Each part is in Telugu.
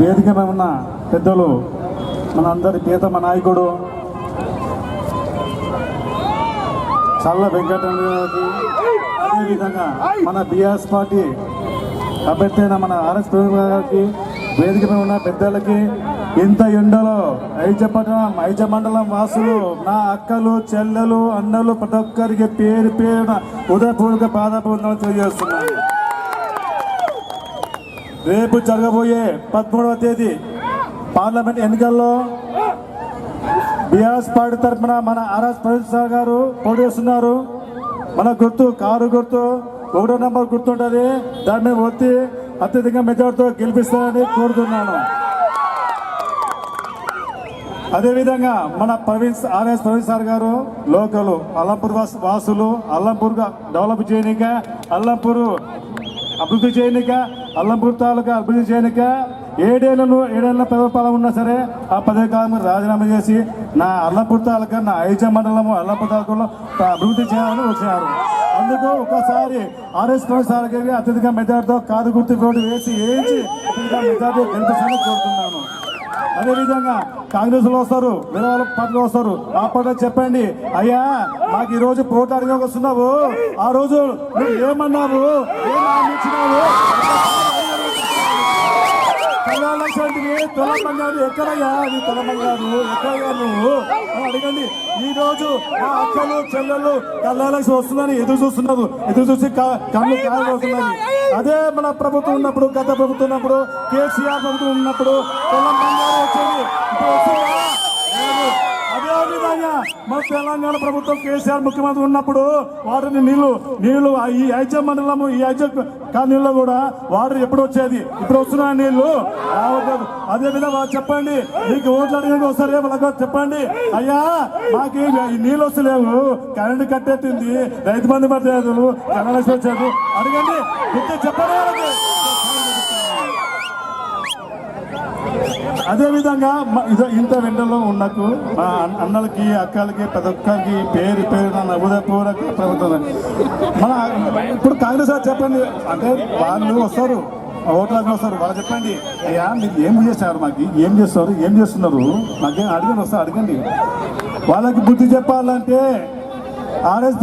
వేదిక మీద ఉన్న పెద్దలు మన అందరి నాయకుడు చల్ల వెంకటరమణ గారికి అదేవిధంగా మన బిఆర్ఎస్ పార్టీ అభ్యర్థి అయిన మన ఆర్ఎస్ గారికి వేదిక మీద ఉన్న పెద్దలకి ఇంత ఎండలో ఐజపట్నం ఐజ మండలం వాసులు నా అక్కలు చెల్లెలు అన్నలు ప్రతి ఒక్కరికి పేరు పేరున ఉదయపూర్వక పాదపూర్ణం తెలియజేస్తున్నాను. రేపు జరగబోయే పదమూడవ తేదీ పార్లమెంట్ ఎన్నికల్లో బీఆర్ఎస్ పార్టీ తరఫున మన ఆర్ఎస్ ప్రసాద్ గారు పోటీ చేస్తున్నారు మన గుర్తు కారు గుర్తు ఒకటో నెంబర్ గుర్తుంటుంది. దాన్ని మీద ఒత్తి అత్యధిక మెజార్టీతో గెలిపిస్తారని కోరుతున్నాను. అదేవిధంగా మన ప్రవీణ్ ఆర్ఎస్ ప్రవీణ్ సార్ గారు లోకలు అల్లంపూర్ వాసులు అల్లంపూర్ డెవలప్ చేయనిక అల్లంపూర్ అభివృద్ధి చేయనిక అల్లంపూర్ తాలూకా అభివృద్ధి చేయనిక ఏడేళ్ళను ఏడేళ్ళ పదవి ఉన్నా సరే ఆ పదవి కాలం రాజీనామా చేసి నా అల్లంపూర్ తాలూకా నా ఐజ మండలము అల్లంపూర్ తాలూకాలో అభివృద్ధి చేయాలని వచ్చినారు అందుకు ఒకసారి ఆర్ఎస్ ప్రవీణ్ సార్ గారి అత్యధిక మెజార్టీతో కాదు గుర్తు ఓటు వేసి వేయించి అత్యధిక మెజార్టీ గెలిపించాలని కోరుతున్నాను. అదేవిధంగా కాంగ్రెస్లో వస్తారు వేరే వాళ్ళ పార్టీలో వస్తారు. ఆ పార్టీ చెప్పండి. అయ్యా మాకు ఈ రోజు పోటీ వస్తున్నావు. ఆ రోజు నువ్వు ఏమన్నావు? ఏం ఆలోచించినావు? ఇచ్చినావు తెలంగాణ తెలంగాణ ఎక్కడయ్యా? నీ తెలంగాణ ఎక్కడయ్యా నువ్వు? అడగండి. ఈ రోజు మా అక్కలు చెల్లెళ్ళు కళ్ళాలకి వస్తుందని ఎదురు చూస్తున్నారు ఎదురు చూసి కళ్ళు కాయలు అదే మన ప్రభుత్వం ఉన్నప్పుడు గత ప్రభుత్వం ఉన్నప్పుడు కేసీఆర్ ప్రభుత్వం ఉన్నప్పుడు తెలంగాణ వచ్చింది. ఇప్పుడు వస్తుందా? అదే మా తెలంగాణ ప్రభుత్వం కేసీఆర్ ముఖ్యమంత్రి ఉన్నప్పుడు వాటిని నీళ్ళు నీళ్ళు ఈ ఐజ మండలము ఈ ఐజ కాలనీలో కూడా వాటర్ ఎప్పుడు వచ్చేది? ఇప్పుడు వస్తున్నా నీళ్ళు? అదేవిధంగా అదే విధంగా వాళ్ళు చెప్పండి. మీకు ఓట్లు అడిగిన వస్తారే వాళ్ళకి చెప్పండి. అయ్యా మాకు ఈ- నీళ్ళు వస్తలేవు. కరెంటు కట్టేట్టింది. రైతు మంది మధ్య కనలసి వచ్చారు అడగండి. చెప్పండి వాళ్ళకి. అదే విధంగా ఇంత వెంటలో ఉన్నకు మా అన్నలకి అక్కలకి ప్రతి ఒక్కరికి పేరు పేరు నా ఉదయపూర్వక ప్రభుత్వం మన ఇప్పుడు కాంగ్రెస్ వారు చెప్పండి. అంటే వాళ్ళు వస్తారు ఓట్లకు వస్తారు. వాళ్ళు చెప్పండి అయ్యా మీరు ఏం చేశారు మాకు? ఏం చేస్తారు? ఏం చేస్తున్నారు? మాకేం అడగండి వస్తారు అడగండి. వాళ్ళకి బుద్ధి చెప్పాలంటే ఆర్ఎస్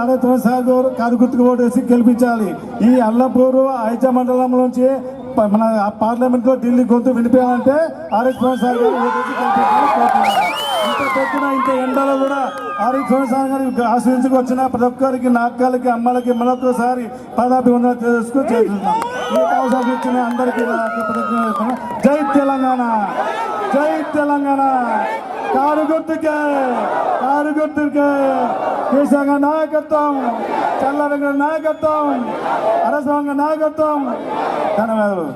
ఆర్ఎస్ ప్రవీణ్ సార్ గారు కారు గుర్తుకు ఓటు వేసి గెలిపించాలి. ఈ అల్లపూరు ఐజ మండలం నుంచి మన పార్లమెంట్లో ఢిల్లీ గొంతు వినిపించాలంటే ఆర్ఎస్ ప్రవీణ్ గారు ఓటు ఇంత ఇంత ఎండలో కూడా ఆర్ఎస్ ప్రవీణ్ గారి గారు ఆశ్రయించుకు వచ్చిన ప్రతి ఒక్కరికి నాక్కలకి అమ్మలకి మరొకసారి పదాపి ఉందని తెలుసుకుని చేస్తున్నాం ఈ ఇచ్చిన అందరికీ జై తెలంగాణ! జై తెలంగాణ కారు గుర్తుకే కారు గుర్తుకే కేసంగ నాయకత్వం చల్ల వెంకట నాయకత్వం అరసంగ నాయకత్వం ధన్యవాదాలు